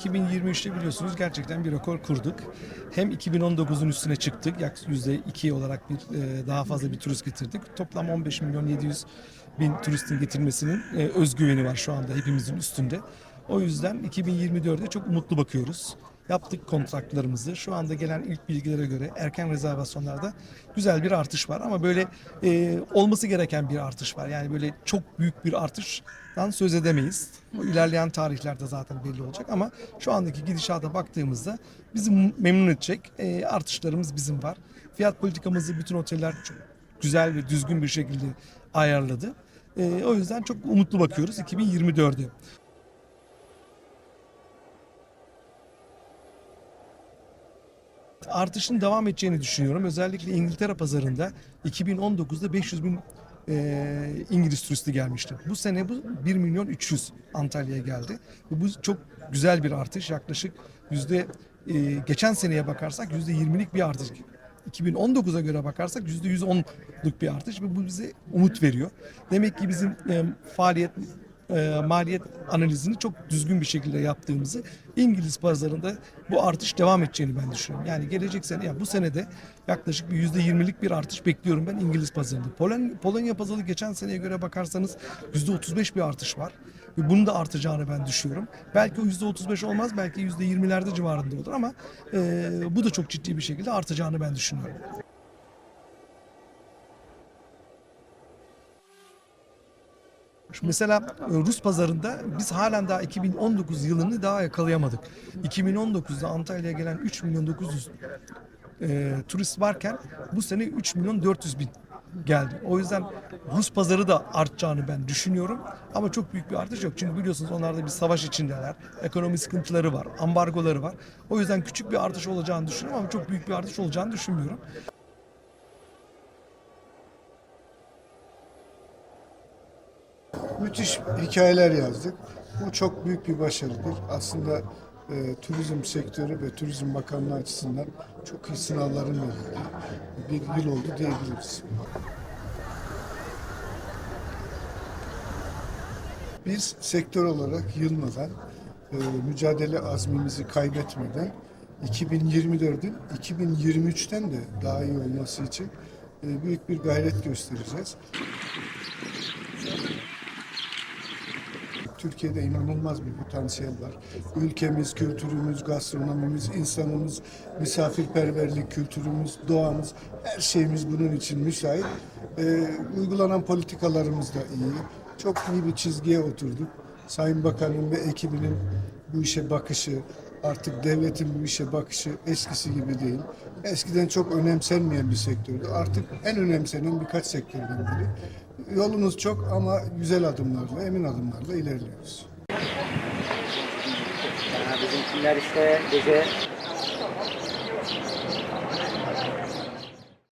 2023'te biliyorsunuz gerçekten bir rekor kurduk. Hem 2019'un üstüne çıktık. Yak %2 olarak bir e, daha fazla bir turist getirdik. Toplam 15 milyon 700 bin turistin getirmesinin e, özgüveni var şu anda hepimizin üstünde. O yüzden 2024'e çok umutlu bakıyoruz. Yaptık kontratlarımızı. Şu anda gelen ilk bilgilere göre erken rezervasyonlarda güzel bir artış var. Ama böyle e, olması gereken bir artış var. Yani böyle çok büyük bir artıştan söz edemeyiz. O ilerleyen tarihlerde zaten belli olacak. Ama şu andaki gidişata baktığımızda bizi memnun edecek e, artışlarımız bizim var. Fiyat politikamızı bütün oteller çok güzel ve düzgün bir şekilde ayarladı. E, o yüzden çok umutlu bakıyoruz 2024'e. Artışın devam edeceğini düşünüyorum. Özellikle İngiltere pazarında 2019'da 500 bin e, İngiliz turisti gelmişti. Bu sene bu 1 milyon 300 Antalya'ya geldi. Bu çok güzel bir artış. Yaklaşık yüzde e, geçen seneye bakarsak yüzde 20'lik bir artış. 2019'a göre bakarsak yüzde 110'luk bir artış ve bu bize umut veriyor. Demek ki bizim e, faaliyet e, maliyet analizini çok düzgün bir şekilde yaptığımızı İngiliz pazarında bu artış devam edeceğini ben düşünüyorum. Yani gelecek sene yani bu senede yaklaşık bir yüzde yirmilik bir artış bekliyorum ben İngiliz pazarında. Polonya, Polonya pazarı geçen seneye göre bakarsanız yüzde otuz beş bir artış var. Ve bunun da artacağını ben düşünüyorum. Belki o yüzde otuz beş olmaz belki yüzde yirmilerde civarında olur ama e, bu da çok ciddi bir şekilde artacağını ben düşünüyorum. Mesela e, Rus pazarında biz halen daha 2019 yılını daha yakalayamadık. 2019'da Antalya'ya gelen 3 milyon 900 e, turist varken bu sene 3 milyon 400 bin geldi. O yüzden Rus pazarı da artacağını ben düşünüyorum. Ama çok büyük bir artış yok. Çünkü biliyorsunuz onlar da bir savaş içindeler. Ekonomi sıkıntıları var, ambargoları var. O yüzden küçük bir artış olacağını düşünüyorum ama çok büyük bir artış olacağını düşünmüyorum. Müthiş hikayeler yazdık. Bu çok büyük bir başarıdır. Aslında e, turizm sektörü ve turizm bakanlığı açısından çok iyi sınavların verildi. Bir yıl oldu diyebiliriz. Biz sektör olarak yılmadan, e, mücadele azmimizi kaybetmeden 2024'ün 2023'ten de daha iyi olması için e, büyük bir gayret göstereceğiz. Türkiye'de inanılmaz bir potansiyel var. Ülkemiz, kültürümüz, gastronomimiz, insanımız, misafirperverlik kültürümüz, doğamız, her şeyimiz bunun için müsait. Ee, uygulanan politikalarımız da iyi. Çok iyi bir çizgiye oturduk. Sayın Bakanım ve ekibinin bu işe bakışı, artık devletin bu işe bakışı eskisi gibi değil. Eskiden çok önemsenmeyen bir sektördü. Artık en önemsenen birkaç sektörden biri. Yolumuz çok ama güzel adımlarla, emin adımlarla ilerliyoruz. Yani bizimkiler işte gece